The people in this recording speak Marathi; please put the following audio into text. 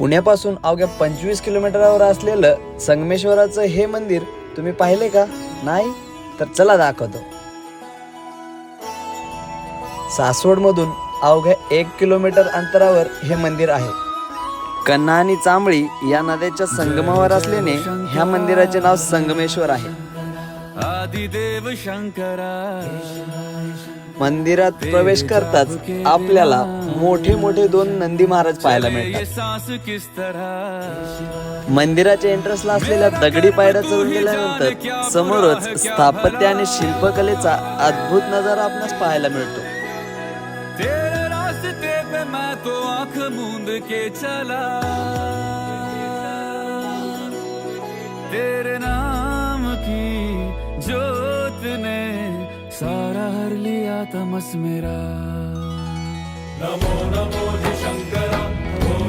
पुण्यापासून अवघ्या पंचवीस किलोमीटरवर असलेलं संगमेश्वराचं हे मंदिर तुम्ही पाहिले का? नाही? तर चला दाखवतो. सासवडमधून अवघ्या एक किलोमीटर अंतरावर हे मंदिर आहे. कन्हा आणि चांबळी या नद्याच्या संगमावर असल्याने ह्या मंदिराचे नाव संगमेश्वर आहे. आदिदेव शंकरा. मंदिरात प्रवेश करताच आपल्याला मोठे मोठे दोन नंदी महाराज पाहायला मिळतात. मंदिराच्या एंट्रन्सला असलेल्या दगडी पायऱ्या चढून गेल्यानंतर समोरच स्थापत्य आणि शिल्पकलेचा अद्भुत नजारा आपणास पाहायला मिळतो. तेरे नाम की जोत ने सारा हर लिया तमस मेरा नमो नमो